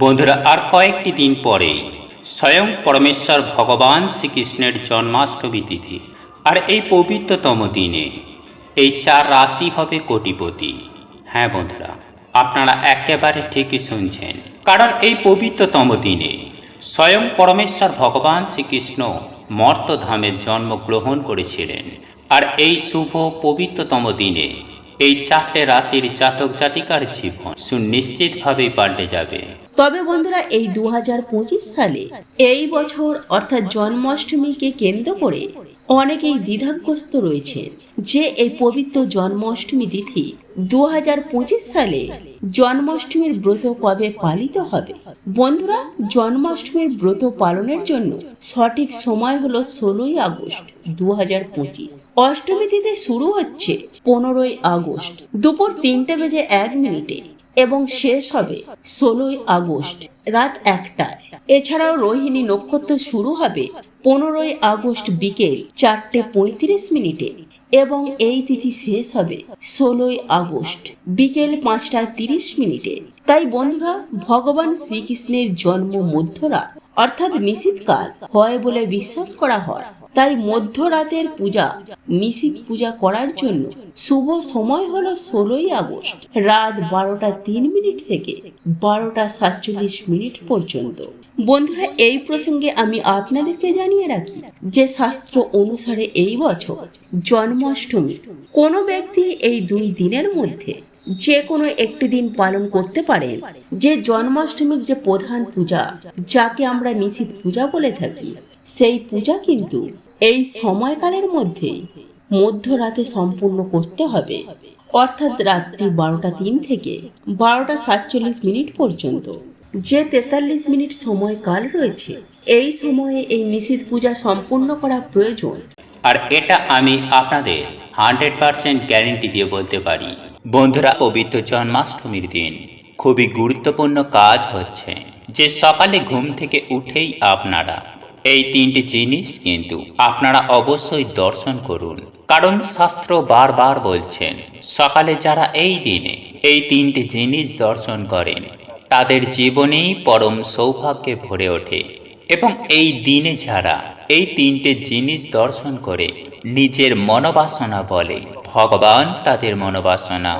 বন্ধুরা, আর কয়েকটি দিন পরেই স্বয়ং পরমেশ্বর ভগবান শ্রীকৃষ্ণের জন্মাষ্টমী তিথি। আর এই পবিত্রতম দিনে এই চার রাশি হবে কোটিপতি। হ্যাঁ বন্ধুরা, আপনারা একেবারে ঠিকই শুনছেন। কারণ এই পবিত্রতম দিনে স্বয়ং পরমেশ্বর ভগবান শ্রীকৃষ্ণ মর্তধামের জন্মগ্রহণ করেছিলেন। আর এই শুভ, পবিত্রতম দিনে এই চারটে রাশির জাতক জাতিকার জীবন সুনিশ্চিতভাবেই পাল্টে যাবে। তবে বন্ধুরা, এই দু হাজার পঁচিশ সালে এই বছর অর্থাৎ জন্মাষ্টমীকে কেন্দ্র করে অনেকেই দ্বিধাগ্রস্ত রয়েছে যে এই পবিত্র জন্মাষ্টমী তিথি দু হাজার পঁচিশ সালে জন্মাষ্টমীর ব্রত কবে পালিত হবে? বন্ধুরা, জন্মাষ্টমীর ব্রত পালনের জন্য সঠিক সময় হলো ষোলোই আগস্ট দু অষ্টমী তিথি শুরু হচ্ছে পনেরোই আগস্ট দুপুর তিনটে বেজে এক মিনিটে এবং শেষ হবে ষোলোই আগস্ট রাত একটায়। এছাড়াও রোহিণী নক্ষত্র শুরু হবে পনেরোই আগস্ট বিকেল চারটে পঁয়ত্রিশ মিনিটে। এবং এই তিথি শেষ হবে ষোলোই আগস্ট, বিকেল পাঁচটা তিরিশ মিনিটে। তাই বন্ধুরা, ভগবান শ্রীকৃষ্ণের জন্ম মধ্যরাত, অর্থাৎ নিশীতকাল হয় বলে বিশ্বাস করা হয়। তাই মধ্যরাতের পূজা নিশীত পূজা করার জন্য শুভ সময় হলো ষোলোই আগস্ট, রাত বারোটা তিন মিনিট থেকে বারোটা সাতচল্লিশ মিনিট পর্যন্ত। বন্ধুরা, এই প্রসঙ্গে আমি আপনাদেরকে জানিয়ে রাখি যে শাস্ত্র অনুসারে এই বছর জন্মাষ্টমী। কোনো ব্যক্তি এই দুই দিনের মধ্যে যে কোনো একটি দিন পালন করতে পারেন। যে জন্মাষ্টমীর যে প্রধান পূজা, যাকে আমরা নিশীত পূজা বলে থাকি, সেই পূজা কিন্তু এই সময়কালের মধ্যেই মধ্যরাতে সম্পূর্ণ করতে হবে। অর্থাৎ রাত্রি বারোটা তিন থেকে বারোটা সাতচল্লিশ মিনিট পর্যন্ত। যে তেতাল্লিশ মিনিট সময়কাল রয়েছে, এই সময়ে এই নিশীত পূজা সম্পূর্ণ করা প্রয়োজন। আর এটা আমি আপনাদের হান্ড্রেড পারসেন্ট গ্যারেন্টি দিয়ে বলতে পারি। বন্ধুরা, পবিত্র জন্মাষ্টমীর দিন খুবই গুরুত্বপূর্ণ কাজ হচ্ছে যে সকালে ঘুম থেকে উঠেই আপনারা এই তিনটি জিনিস কিন্তু আপনারা অবশ্যই দর্শন করুন। কারণ শাস্ত্র বারবার বলছেন, সকালে যারা এই দিনে এই তিনটি জিনিস দর্শন করেন তাদের জীবনেই পরম সৌভাগ্যে ভরে ওঠে এবং এই দিনে যারা এই তিনটে জিনিস দর্শন করে নিজের মনোবাসনা বলে, ভগবান তাদের মনোবাসনা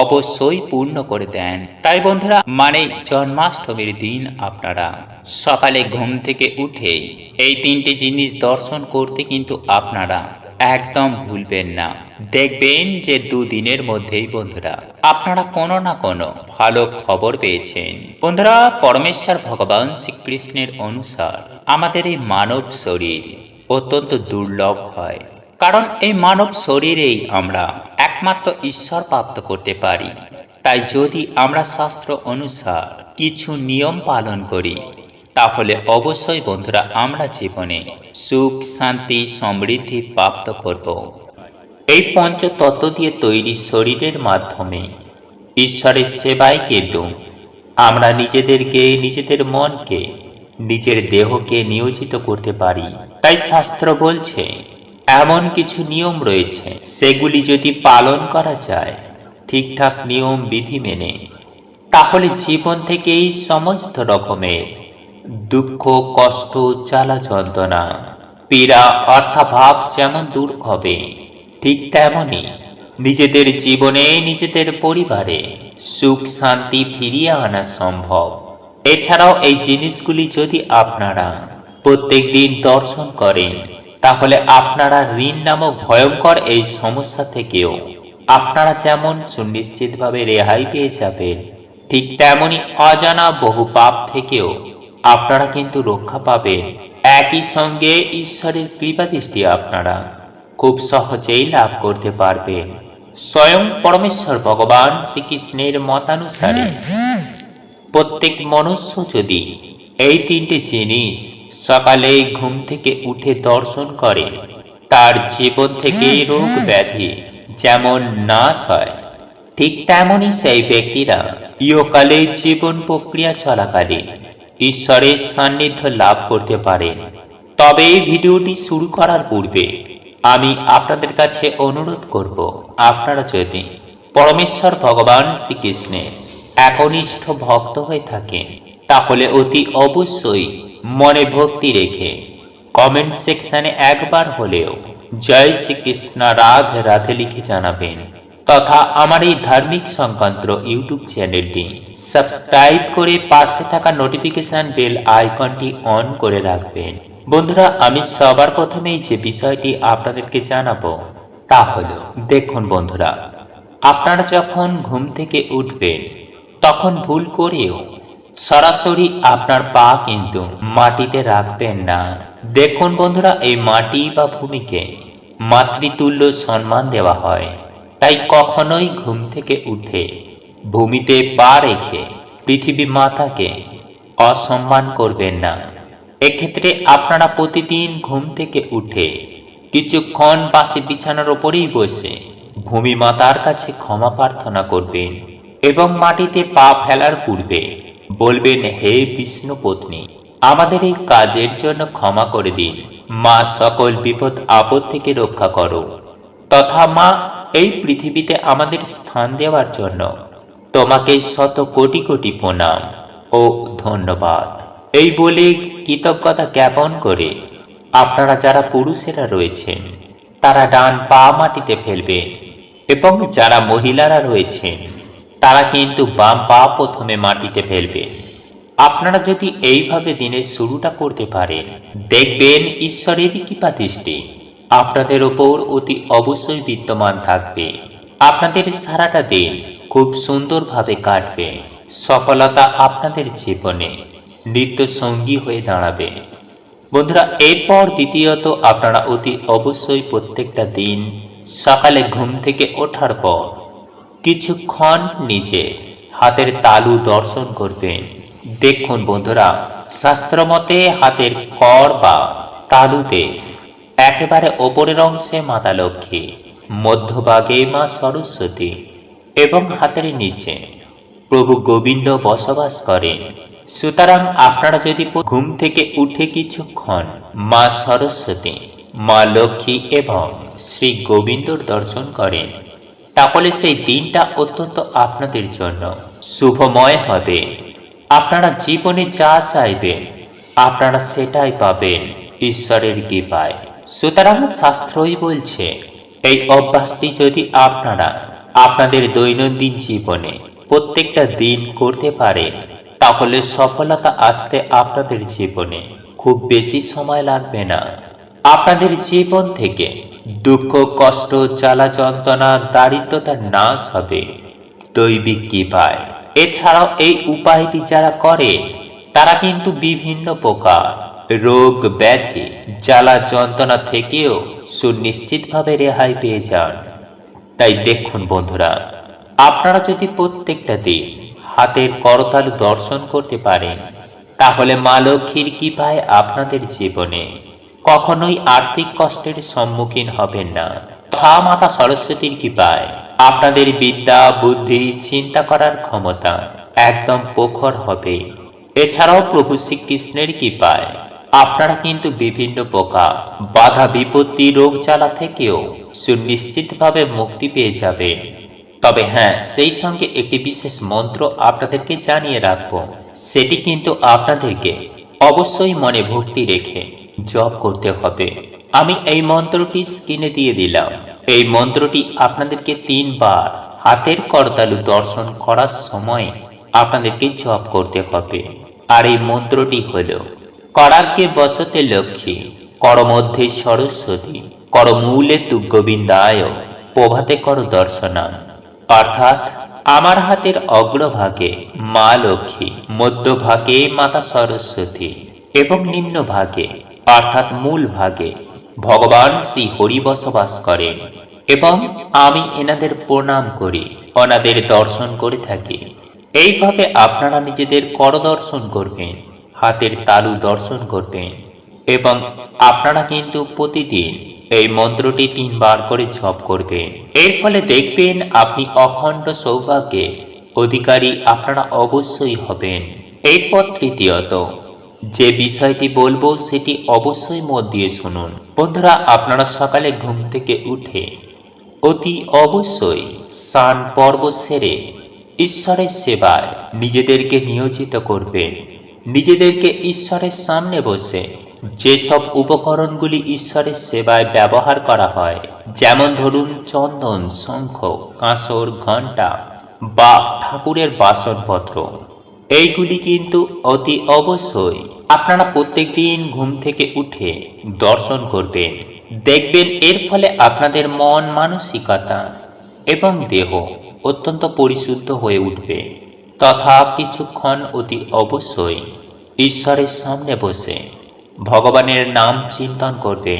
অবশ্যই পূর্ণ করে দেন। তাই বন্ধুরা মানে জন্মাষ্টমীর দিন আপনারা সকালে ঘুম থেকে উঠে এই তিনটে জিনিস দর্শন করতে কিন্তু আপনারা একদম ভুলবেন না। দেখবেন যে দুদিনের মধ্যেই বন্ধুরা, আপনারা কোনো না কোনো ভালো খবর পেয়েছেন। বন্ধুরা, পরমেশ্বর ভগবান শ্রীকৃষ্ণের অনুসার আমাদের এই মানব শরীর অত্যন্ত দুর্লভ হয়। কারণ এই মানব শরীরেই আমরা একমাত্র ঈশ্বর প্রাপ্ত করতে পারি। তাই যদি আমরা শাস্ত্র অনুসার কিছু নিয়ম পালন করি তাহলে অবশ্যই বন্ধুরা আমরা জীবনে সুখ, শান্তি, সমৃদ্ধি প্রাপ্ত করব। এই পঞ্চতত্ত্ব দিয়ে তৈরি শরীরের মাধ্যমে ঈশ্বরের সেবায় কিন্তু আমরা নিজেদেরকে, নিজেদের মনকে, নিজের দেহকে নিয়োজিত করতে পারি। তাই শাস্ত্র বলছে, এমন কিছু নিয়ম রয়েছে, সেগুলি যদি পালন করা যায়, ঠিকঠাক নিয়ম, বিধি মেনে, তাহলে জীবন থেকেই সমস্ত রকমের দুঃখ, কষ্ট, জ্বালা, যন্ত্রণা। পীড়া, অর্থাভাব যেমন দূর হবে, ঠিক তেমনই নিজেদের জীবনে, নিজেদের পরিবারে সুখ, শান্তি ফিরিয়ে আনা সম্ভব। এছাড়াও এই জিনিসগুলি যদি আপনারা প্রত্যেক দিন দর্শন করেন, তাহলে আপনারা ঋণ নামক ভয়ঙ্কর এই সমস্যা থেকেও আপনারা যেমন সুনিশ্চিতভাবে রেহাই পেয়ে যাবেন, ঠিক তেমনই অজানা বহু পাপ থেকেও আপনারা কিন্তু রক্ষা পাবেন। একই সঙ্গে ঈশ্বরের কৃপা দৃষ্টি আপনারা। খুব সহজেই লাভ করতে পারবেন। স্বয়ং পরমেশ্বর ভগবান শ্রীকৃষ্ণের মতানুসারে। প্রত্যেক মনুষ্য যদি এই তিনটে জিনিস সকালে ঘুম থেকে উঠে দর্শন করে, তার জীবন থেকে রোগ ব্যাধি যেমন নাশ হয়, ঠিক তেমনই সেই ব্যক্তিরা ইয়কালে জীবন প্রক্রিয়া চলাকালীন ঈশ্বরের সান্নিধ্য লাভ করতে পারেন তবে এই ভিডিওটি শুরু করার পূর্বে আমি আপনাদের কাছে অনুরোধ করব আপনারা যদি পরমেশ্বর ভগবান শ্রীকৃষ্ণের একনিষ্ঠ ভক্ত হয়ে থাকেন, তাহলে অতি অবশ্যই মনে ভক্তি রেখে কমেন্ট সেকশনে একবার হলেও জয় শ্রীকৃষ্ণ রাধে রাধে লিখে জানাবেন। তথা আমার এই ধার্মিক সংক্রান্ত ইউটিউব চ্যানেলটি। সাবস্ক্রাইব করে পাশে থাকা নোটিফিকেশন বেল আইকনটি অন করে রাখবেন। বন্ধুরা, আমি সবার প্রথমেই যে বিষয়টি আপনাদেরকে জানাব, তা হলো, দেখুন বন্ধুরা, আপনারা যখন ঘুম থেকে উঠবেন, তখন ভুল করেও সরাসরি আপনার পা কিন্তু মাটিতে রাখবেন না। দেখুন বন্ধুরা, এই মাটি বা ভূমিকে মাতৃতুল্য সম্মান দেওয়া হয়। তাই কখনোই ঘুম থেকে উঠে, ভূমিতে পা রেখে পৃথিবী মাতাকে অসম্মান করবেন না। এক্ষেত্রে আপনারা প্রতিদিন ঘুম থেকে উঠে কিছুক্ষণ পাশে বিছানার ওপরেই বসে ভূমি মাতার কাছে ক্ষমা প্রার্থনা করবেন এবং মাটিতে পা ফেলার পূর্বে বলবেন, হে বিষ্ণু পত্নী, আমাদের এই কাজের জন্য ক্ষমা করে দিন। মা সকল বিপদ আপদ থেকে রক্ষা করো তথা মা এই পৃথিবীতে আমাদের স্থান দেওয়ার জন্য তোমাকে শত কোটি কোটি প্রণাম ও ধন্যবাদ। এই বলে কৃতজ্ঞতা জ্ঞাপন করে আপনারা যারা পুরুষেরা রয়েছেন, তারা ডান পা মাটিতে ফেলবেন এবং যারা মহিলারা রয়েছেন, তারা কিন্তু বাম পা প্রথমে মাটিতে ফেলবে। আপনারা যদি এইভাবে দিনের শুরুটা করতে পারেন, দেখবেন ঈশ্বরের কৃপা দৃষ্টি। আপনাদের ওপর অতি অবশ্যই বিদ্যমান থাকবে। আপনাদের সারাটা দিন খুব সুন্দরভাবে কাটবে। সফলতা আপনাদের জীবনে নিত্য সঙ্গী হয়ে দাঁড়াবে। বন্ধুরা, এরপর দ্বিতীয়ত আপনারা অতি অবশ্যই প্রত্যেকটা দিন সকালে ঘুম থেকে ওঠার পর কিছুক্ষণ নিজে হাতের তালু দর্শন করবেন। দেখুন বন্ধুরা শাস্ত্রমতে হাতের কর বা তালুতে একেবারে ওপরের অংশে মাতা লক্ষ্মী, মধ্যভাগে মা সরস্বতী এবং হাতের নিচে। প্রভু গোবিন্দ বসবাস করেন। সুতরাং আপনারা যদি ঘুম থেকে উঠে কিছুক্ষণ মা সরস্বতী, মা লক্ষ্মী এবং শ্রী গোবিন্দর দর্শন করেন, তাহলে সেই দিনটা অত্যন্ত আপনাদের জন্য শুভময় হবে। আপনারা জীবনে যা চাইবেন, আপনারা সেটাই পাবেন ঈশ্বরের কৃপায়। সুতরাং শাস্ত্রই বলছে, এই অভ্যাসটি যদি আপনারা আপনাদের দৈনন্দিন জীবনে প্রত্যেকটা দিন করতে পারেন, তাহলে সফলতা আসতে আপনাদের জীবনে খুব বেশি সময় লাগবে না। আপনাদের জীবন থেকে দুঃখ, কষ্ট, জ্বালা, যন্ত্রণা, দারিদ্রতা নাশ হবে। দৈবিক কৃপায়। এছাড়াও এই উপায়টি যারা করে তারা কিন্তু বিভিন্ন প্রকার রোগ ব্যাধি, জ্বালা যন্ত্রণা থেকেও সুনিশ্চিতভাবে রেহাই পেয়ে যান। তাই দেখুন বন্ধুরা, আপনারা যদি প্রত্যেকটা দিন হাতের করতাল দর্শন করতে পারেন, তাহলে মা লক্ষ্মীর কৃপায় আপনাদের জীবনে কখনোই আর্থিক কষ্টের সম্মুখীন হবেন না। থা মাতা সরস্বতীর কৃপায় আপনাদের বিদ্যা, বুদ্ধি, চিন্তা করার ক্ষমতা একদম প্রখর হবে। এছাড়াও প্রভু শ্রীকৃষ্ণের কৃপায় আপনারা কিন্তু বিভিন্ন প্রকার বাধা বিপত্তি রোগ জ্বালা থেকেও সুনিশ্চিতভাবে মুক্তি পেয়ে যাবেন। তবে হ্যাঁ সেই সঙ্গে একটি বিশেষ মন্ত্র আপনাদেরকে জানিয়ে রাখব। সেটি কিন্তু আপনাদেরকে অবশ্যই মনে ভক্তি রেখে জপ করতে হবে। আমি এই মন্ত্রটি স্ক্রিনে দিয়ে দিলাম। এই মন্ত্রটি আপনাদেরকে তিনবার হাতের করতালু দর্শন করার সময় আপনাদেরকে জপ করতে হবে। আর এই মন্ত্রটি হল করাগ্যে বসতে লক্ষ্মী, করমধ্যে সরস্বতী, করমূলে তু গোবিন্দায় প্রভাতে কর দর্শনাম অর্থাৎ আমার হাতের অগ্রভাগে মা লক্ষ্মী, মধ্যভাগে মাতা সরস্বতী এবং নিম্নভাগে অর্থাৎ মূল ভাগে, ভগবান শ্রী হরি বসবাস করেন এবং আমি এনাদের প্রণাম করি, ওনাদের দর্শন করে থাকি। এইভাবে আপনারা নিজেদের কর দর্শন করবেন। হাতের তালু দর্শন করবেন এবং আপনারা কিন্তু প্রতিদিন এই মন্ত্রটি তিনবার করে জপ করবেন। এর ফলে দেখবেন আপনি অখণ্ড সৌভাগ্যে অধিকারী আপনারা অবশ্যই হবেন। এরপর তৃতীয়ত, যে বিষয়টি বলব সেটি অবশ্যই মত দিয়ে শুনুন। বন্ধুরা, আপনারা সকালে ঘুম থেকে উঠে অতি অবশ্যই স্নান পর্ব সেরে ঈশ্বরের সেবায় নিজেদেরকে নিয়োজিত করবেন। নিজেদেরকে ঈশ্বরের সামনে বসে যেসব উপকরণগুলি ঈশ্বরের সেবায় ব্যবহার করা হয়, যেমন ধরুন চন্দন, শঙ্খ, কাঁসর, ঘণ্টা বা ঠাকুরের বাসনপত্র। এইগুলি কিন্তু অতি অবশ্যই। আপনারা প্রত্যেক দিন ঘুম থেকে উঠে দর্শন করবেন। দেখবেন এর ফলে আপনাদের মন মানসিকতা এবং দেহ অত্যন্ত পরিশুদ্ধ হয়ে উঠবে। তথা কিছুক্ষণ অতি অবশ্যই ঈশ্বরের সামনে বসে ভগবানের নাম চিন্তন করবে।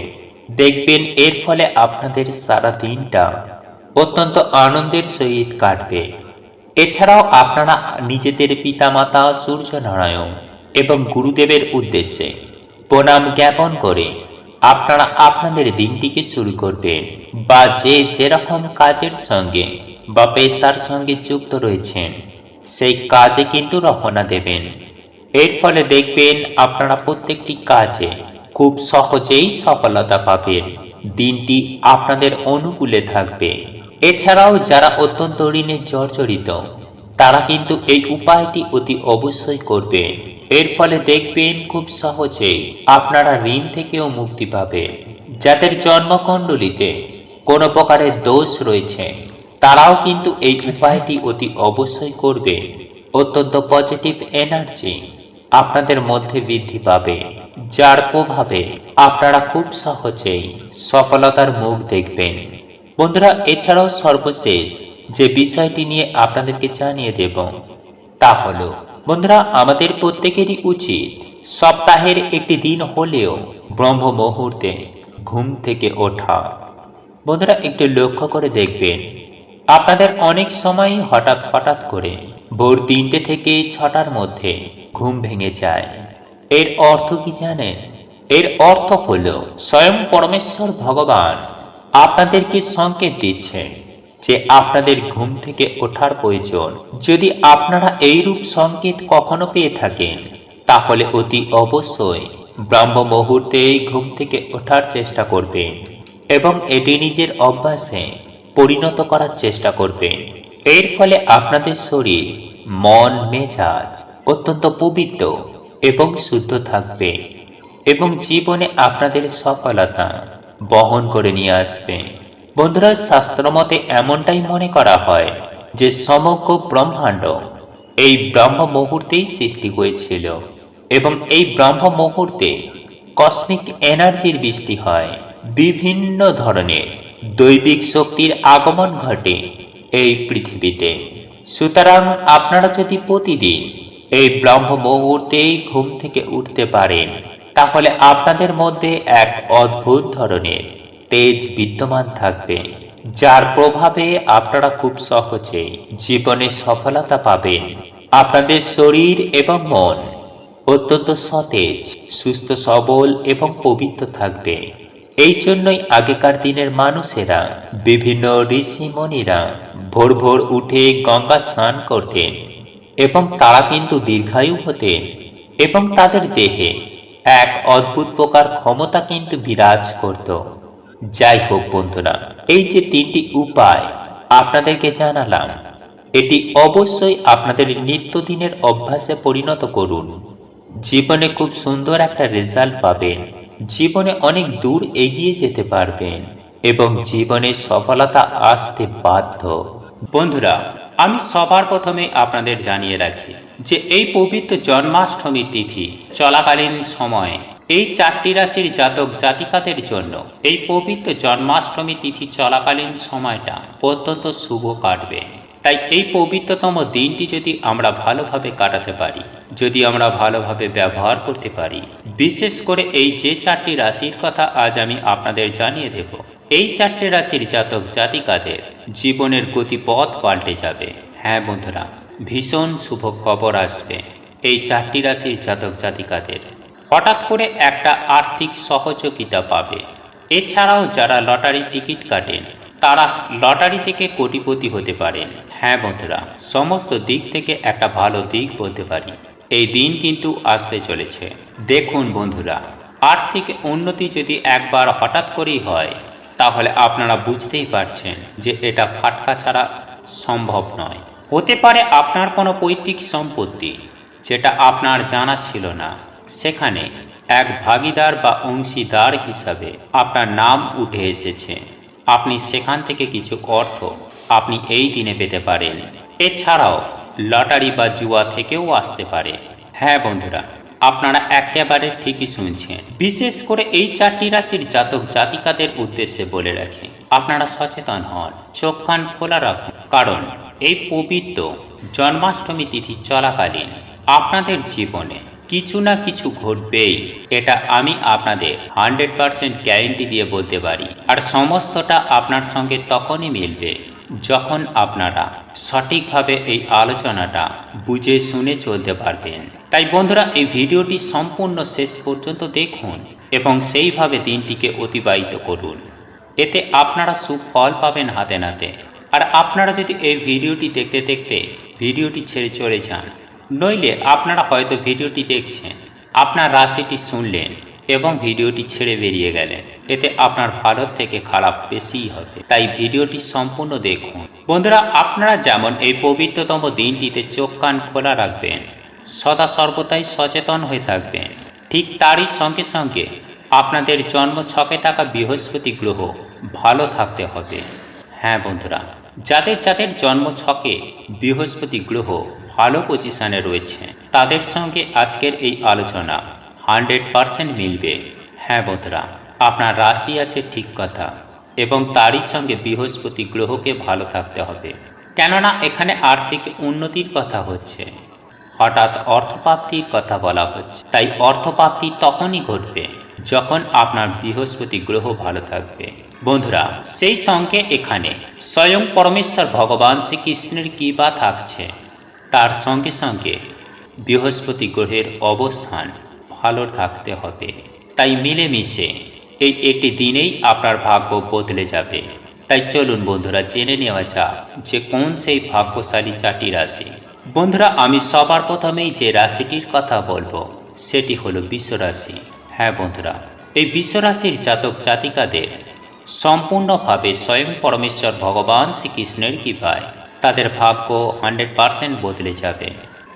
দেখবেন এর ফলে আপনাদের সারা দিনটা অত্যন্ত আনন্দের সহিত কাটবে। এছাড়াও আপনারা নিজেদের পিতামাতা সূর্যনারায়ণ এবং গুরুদেবের উদ্দেশ্যে প্রণাম জ্ঞাপন করে আপনারা আপনাদের দিনটিকে শুরু করবেন বা যে যেরকম কাজের সঙ্গে বা পেশার সঙ্গে যুক্ত রয়েছেন সেই কাজে কিন্তু রহনা দেবেন। এর ফলে দেখবেন আপনারা প্রত্যেকটি কাজে খুব সহজেই সফলতা পাবেন। দিনটি আপনাদের অনুকূলে থাকবে। এছাড়াও যারা অত্যন্ত ঋণে জর্জরিত, তারা কিন্তু এই উপায়টি অতি অবশ্যই করবে এর ফলে দেখবেন খুব সহজেই আপনারা ঋণ থেকেও মুক্তি পাবেন। যাদের জন্মকুণ্ডলিতে কোনো প্রকারের দোষ রয়েছে তারাও কিন্তু এই উপায়টি অতি অবশ্যই করবে। অত্যন্ত পজিটিভ এনার্জি আপনাদের মধ্যে বৃদ্ধি পাবে, যার প্রভাবে আপনারা খুব সহজেই সফলতার মুখ দেখবেন। বন্ধুরা, এছাড়াও সর্বশেষ যে বিষয়টি নিয়ে আপনাদেরকে জানিয়ে দেব, তা হলো, বন্ধুরা, আমাদের প্রত্যেকেরই উচিত সপ্তাহের একটি দিন হলেও ব্রহ্ম মুহূর্তে ঘুম থেকে ওঠা। বন্ধুরা, একটু লক্ষ্য করে দেখবেন আপনাদের অনেক সময়ই হঠাৎ হঠাৎ করে ভোর তিনটে থেকে ছটার মধ্যে ঘুম ভেঙে যায়। এর অর্থ কি জানেন? এর অর্থ হলো স্বয়ং পরমেশ্বর ভগবান আপনাদেরকে সংকেত দিচ্ছে যে আপনাদের ঘুম থেকে ওঠার প্রয়োজন। যদি আপনারা এইরূপ সংকেত কখনো পেয়ে থাকেন, তাহলে অতি অবশ্যই ব্রাহ্ম মুহূর্তেই ঘুম থেকে ওঠার চেষ্টা করবেন এবং এটি নিজের অভ্যাসে পরিণত করার চেষ্টা করবেন। এর ফলে আপনাদের শরীর, মন, মেজাজ অত্যন্ত পবিত্র এবং শুদ্ধ থাকবে এবং জীবনে আপনাদের সফলতা বহন করে নিয়ে আসবে। বন্ধুরা শাস্ত্রমতে এমনটাই মনে করা হয় যে সমগ্র ব্রহ্মাণ্ড এই ব্রহ্ম মুহূর্তেই সৃষ্টি হয়েছিল এবং এই ব্রহ্ম মুহূর্তে কসমিক এনার্জির বৃষ্টি হয় বিভিন্ন ধরনের। দৈবিক শক্তির আগমন ঘটে এই পৃথিবীতে। সুতরাং আপনারা যদি প্রতিদিন এই ব্রহ্ম মুহূর্তেই ঘুম থেকে উঠতে পারেন, তাহলে আপনাদের মধ্যে এক অদ্ভুত ধরনের তেজ বিদ্যমান থাকবে, যার প্রভাবে আপনারা খুব সহজেই জীবনে সফলতা পাবেন। আপনাদের শরীর এবং মন অত্যন্ত সতেজ, সুস্থ, সবল এবং পবিত্র থাকবে। এই জন্যই আগেকার দিনের মানুষেরা, বিভিন্ন ঋষি মণিরা ভোর ভোর উঠে গঙ্গা স্নান করতেন এবং তারা কিন্তু দীর্ঘায়ু হতেন এবং তাদের দেহে এক অদ্ভুত প্রকার ক্ষমতা কিন্তু বিরাজ করত। যাই হোক বন্ধুরা, এই যে তিনটি উপায় আপনাদেরকে জানালাম, এটি অবশ্যই আপনাদের নিত্যদিনের অভ্যাসে পরিণত করুন। জীবনে খুব সুন্দর একটা রেজাল্ট পাবেন। জীবনে অনেক দূর এগিয়ে যেতে পারবেন এবং জীবনে সফলতা আসতে বাধ্য। বন্ধুরা, আমি সবার প্রথমে আপনাদের জানিয়ে রাখি যে এই পবিত্র জন্মাষ্টমী তিথি চলাকালীন সময়ে এই চারটি রাশির জাতক জাতিকাদের জন্য এই পবিত্র জন্মাষ্টমী তিথি চলাকালীন সময়টা অত্যন্ত শুভ কাটবে। তাই এই পবিত্রতম দিনটি যদি আমরা ভালোভাবে কাটাতে পারি, যদি আমরা ভালোভাবে ব্যবহার করতে পারি, বিশেষ করে এই যে চারটি রাশির কথা আজ আমি আপনাদের জানিয়ে দেব। এই চারটে রাশির জাতক জাতিকাদের জীবনের গতিপথ পাল্টে যাবে। হ্যাঁ বন্ধুরা, ভীষণ শুভ খবর আসবে এই চারটি রাশির জাতক জাতিকাদের। হঠাৎ করে একটা আর্থিক সহযোগিতা পাবে। এছাড়াও যারা লটারির টিকিট কাটেন তারা লটারি থেকে কোটিপতি হতে পারেন। হ্যাঁ বন্ধুরা, সমস্ত দিক থেকে একটা ভালো দিক বলতে পারি। এই দিন কিন্তু আসতে চলেছে। দেখুন বন্ধুরা, আর্থিক উন্নতি যদি একবার হঠাৎ করেই হয়, তাহলে আপনারা বুঝতেই পারছেন যে এটা ফাটকা ছাড়া সম্ভব নয়। হতে পারে আপনার কোনো পৈতৃক সম্পত্তি, যেটা আপনার জানা ছিল না। সেখানে এক ভাগিদার বা অংশীদার হিসাবে আপনার নাম উঠে এসেছে। আপনি সেখান থেকে কিছু অর্থ আপনি এই দিনে পেতে পারেন। এছাড়াও, লটারি বা জুয়া থেকেও আসতে পারে। হ্যাঁ বন্ধুরা, আপনারা একেবারে ঠিকই শুনছেন। বিশেষ করে এই চারটি রাশির জাতক জাতিকাদের উদ্দেশ্যে বলে রাখি, আপনারা সচেতন হন, চোখ কান খোলা রাখুন। কারণ, এই পবিত্র জন্মাষ্টমী তিথি চলাকালীন আপনাদের জীবনে কিছু না কিছু ঘটবেই। এটা আমি আপনাদের হান্ড্রেড পারসেন্ট গ্যারেন্টি দিয়ে বলতে পারি। আর সমস্তটা আপনার সঙ্গে তখনই মিলবে, যখন আপনারা সঠিকভাবে এই আলোচনাটা বুঝে শুনে চলতে পারবেন। তাই বন্ধুরা, এই ভিডিওটি সম্পূর্ণ শেষ পর্যন্ত দেখুন এবং সেইভাবে দিনটিকে অতিবাহিত করুন। এতে আপনারা সুফল পাবেন হাতে নাতে। আর আপনারা যদি এই ভিডিওটি দেখতে দেখতে ভিডিওটি ছেড়ে চলে যান নইলে আপনারা হয়তো ভিডিওটি দেখছেন, আপনার রাশিটি শুনলেন এবং ভিডিওটি ছেড়ে বেরিয়ে গেলেন। এতে আপনার ভালো থেকে খারাপ বেশিই হবে। তাই ভিডিওটি সম্পূর্ণ দেখুন। বন্ধুরা, আপনারা যেমন এই পবিত্রতম দিনটিতে চোখ কান খোলা রাখবেন, সদা সর্বদাই সচেতন হয়ে থাকবেন। ঠিক তারই সঙ্গে সঙ্গে আপনাদের জন্ম ছকে থাকা বৃহস্পতি গ্রহ ভালো থাকতে হবে। হ্যাঁ বন্ধুরা যাদের যাদের জন্ম ছকে বৃহস্পতি গ্রহ ভালো পজিশনে রয়েছে, তাদের সঙ্গে আজকের এই আলোচনা হান্ড্রেড পারসেন্ট মিলবে। হ্যাঁ বন্ধুরা, আপনার রাশি আছে ঠিক কথা এবং তারই সঙ্গে বৃহস্পতি গ্রহকে ভালো থাকতে হবে। কেননা এখানে আর্থিক উন্নতির কথা হচ্ছে। হঠাৎ অর্থপ্রাপ্তির কথা বলা হচ্ছে। তাই অর্থপ্রাপ্তি তখনই ঘটবে যখন আপনার বৃহস্পতি গ্রহ ভালো থাকবে। বন্ধুরা, সেই সঙ্গে এখানে স্বয়ং পরমেশ্বর ভগবান শ্রীকৃষ্ণের কী বা থাকছে, তার সঙ্গে সঙ্গে বৃহস্পতি গ্রহের অবস্থান ভালো থাকতে হবে। তাই মিলেমিশে এই একটি দিনেই আপনার ভাগ্য বদলে যাবে। তাই চলুন বন্ধুরা, জেনে নেওয়া যাক যে কোন সেই ভাগ্যশালী চারটি রাশি। বন্ধুরা, আমি সবার প্রথমেই যে রাশিটির কথা বলব, সেটি হলো বিশ্বরাশি। হ্যাঁ বন্ধুরা, এই বিশ্বরাশির জাতক জাতিকাদের সম্পূর্ণভাবে স্বয়ং পরমেশ্বর ভগবান শ্রীকৃষ্ণের কৃপায়। তাদের ভাগ্য হান্ড্রেড পারসেন্ট বদলে যাবে।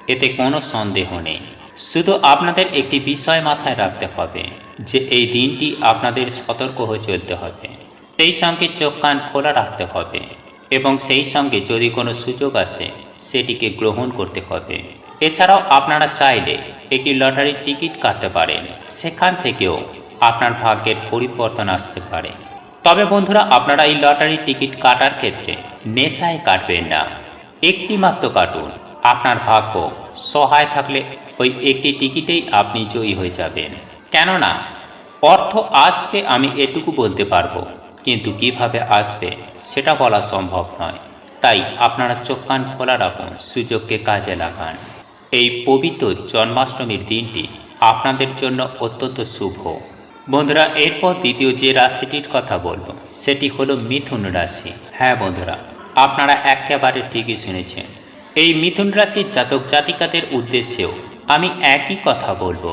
এতে কোনো সন্দেহ নেই। শুধু আপনাদের একটি বিষয় মাথায় রাখতে হবে, যে এই দিনটি আপনাদের সতর্ক হয়ে চলতে হবে। সেই সঙ্গে চোখ কান খোলা রাখতে হবে এবং সেই সঙ্গে যদি কোনো সুযোগ আসে, সেটিকে গ্রহণ করতে হবে। এছাড়াও আপনারা চাইলে একটি লটারির টিকিট কাটতে পারেন। সেখান থেকেও আপনার ভাগ্যের পরিবর্তন আসতে পারে। তবে বন্ধুরা, আপনারা এই লটারির টিকিট কাটার ক্ষেত্রে নেশায় কাটবেন না। একটি মাত্র কাটুন। আপনার ভাগ্য সহায় থাকলে ওই একটি টিকিটেই আপনি জয়ী হয়ে যাবেন। কেননা, অর্থ আসবে আমি এটুকু বলতে পারব, কিন্তু কীভাবে আসবে সেটা বলা সম্ভব নয়। তাই আপনারা চোখ কান খোলা রাখুন, সুযোগকে কাজে লাগান। এই পবিত্র জন্মাষ্টমীর দিনটি আপনাদের জন্য অত্যন্ত শুভ। বন্ধুরা, এরপর দ্বিতীয় যে রাশিটির কথা বলব, সেটি হলো মিথুন রাশি। হ্যাঁ বন্ধুরা, আপনারা একেবারে ঠিকই শুনেছেন। এই মিথুন রাশির জাতক জাতিকাদের উদ্দেশ্যেও আমি একই কথা বলব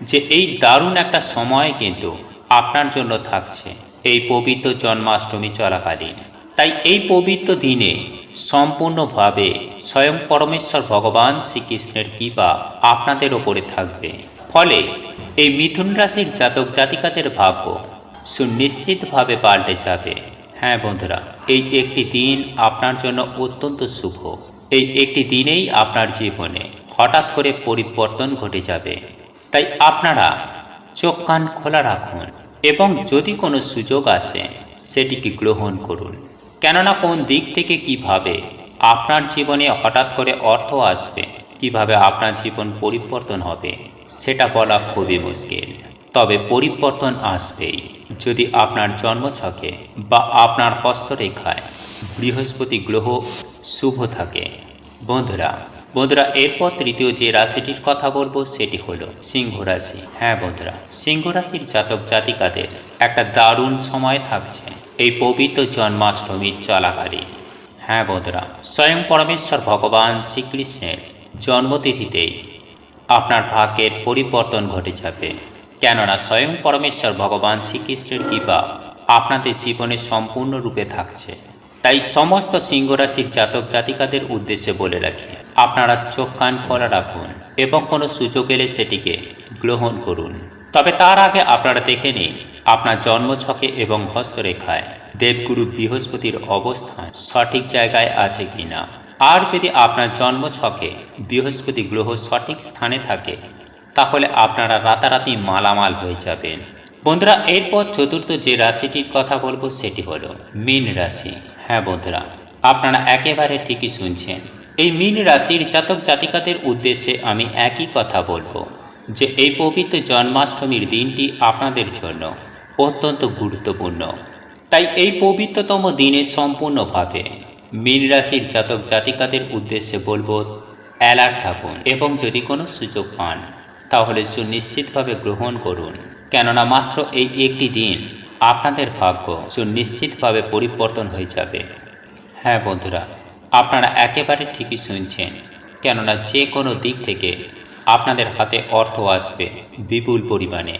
যে এই দারুণ একটা সময় কিন্তু আপনার জন্য থাকছে। এই পবিত্র জন্মাষ্টমী চলাকালীন। তাই এই পবিত্র দিনে সম্পূর্ণভাবে স্বয়ং পরমেশ্বর ভগবান শ্রীকৃষ্ণের কৃপা আপনাদের ওপরে থাকবে। ফলে এই মিথুন রাশির জাতক জাতিকাদের ভাগ্য সুনিশ্চিতভাবে পাল্টে যাবে। হ্যাঁ বন্ধুরা, এই একটি দিন আপনার জন্য অত্যন্ত শুভ। এই একটি দিনেই আপনার জীবনে হঠাৎ করে পরিবর্তন ঘটে যাবে। তাই আপনারা চোখ কান খোলা রাখুন এবং যদি কোনো সুযোগ আসে, সেটিকে গ্রহণ করুন। কেননা কোন দিক থেকে কীভাবে আপনার জীবনে হঠাৎ করে অর্থ আসবে, কীভাবে আপনার জীবন পরিবর্তন হবে সেটা বলা খুবই মুশকিল। তবে পরিবর্তন আসবেই। যদি আপনার জন্মছকে বা আপনার হস্তরেখায় বৃহস্পতি গ্রহ শুভ থাকে। বন্ধুরা বন্ধুরা, এরপর তৃতীয় যে রাশিটির কথা বলব সেটি হলো সিংহ রাশি। হ্যাঁ বন্ধুরা, সিংহ রাশির জাতক জাতিকাদের একটা দারুণ সময় থাকছে। এই পবিত্র জন্মাষ্টমীর চলাকালীন। হ্যাঁ বন্ধুরা, স্বয়ং পরমেশ্বর ভগবান শ্রীকৃষ্ণের জন্মতিথিতেই আপনার ভাগ্যের পরিবর্তন ঘটে যাবে। কেননা স্বয়ং পরমেশ্বর ভগবান শ্রীকৃষ্ণের কৃপা আপনাদের জীবনে সম্পূর্ণরূপে থাকছে। তাই সমস্ত সিংহ রাশির জাতক জাতিকাদের উদ্দেশ্যে বলে রাখি, আপনারা চোখ কান খোলা রাখুন এবং কোনো সুযোগ এলে সেটিকে গ্রহণ করুন। তবে তার আগে আপনারা দেখে নিন, আপনার জন্মছকে এবং হস্তরেখায় দেবগুরু বৃহস্পতির অবস্থান সঠিক জায়গায় আছে কিনা। আর যদি আপনার জন্ম ছকে বৃহস্পতি গ্রহ সঠিক স্থানে থাকে, তাহলে আপনারা রাতারাতি মালামাল হয়ে যাবেন। বন্ধুরা, এরপর চতুর্থ যে রাশিটির কথা বলব সেটি হলো মীন রাশি। হ্যাঁ বন্ধুরা, আপনারা একেবারে ঠিকই শুনছেন। এই মীন রাশির জাতক জাতিকাদের উদ্দেশ্যে আমি একই কথা বলব, যে এই পবিত্র জন্মাষ্টমীর দিনটি আপনাদের জন্য অত্যন্ত গুরুত্বপূর্ণ। তাই এই পবিত্রতম দিনে সম্পূর্ণভাবে মীন রাশির জাতক জাতিকাদের উদ্দেশ্যে বলব, অ্যালার্ট থাকুন এবং যদি কোনো সুযোগ পান, তাহলে সুনিশ্চিতভাবে গ্রহণ করুন। কেননা মাত্র এই একটি দিন আপনাদের ভাগ্য সুনিশ্চিতভাবে পরিবর্তন হয়ে যাবে। হ্যাঁ বন্ধুরা, আপনারা একেবারে ঠিকই শুনছেন, কেননা যে কোনো দিক থেকে আপনাদের হাতে অর্থ আসবে বিপুল পরিমাণে।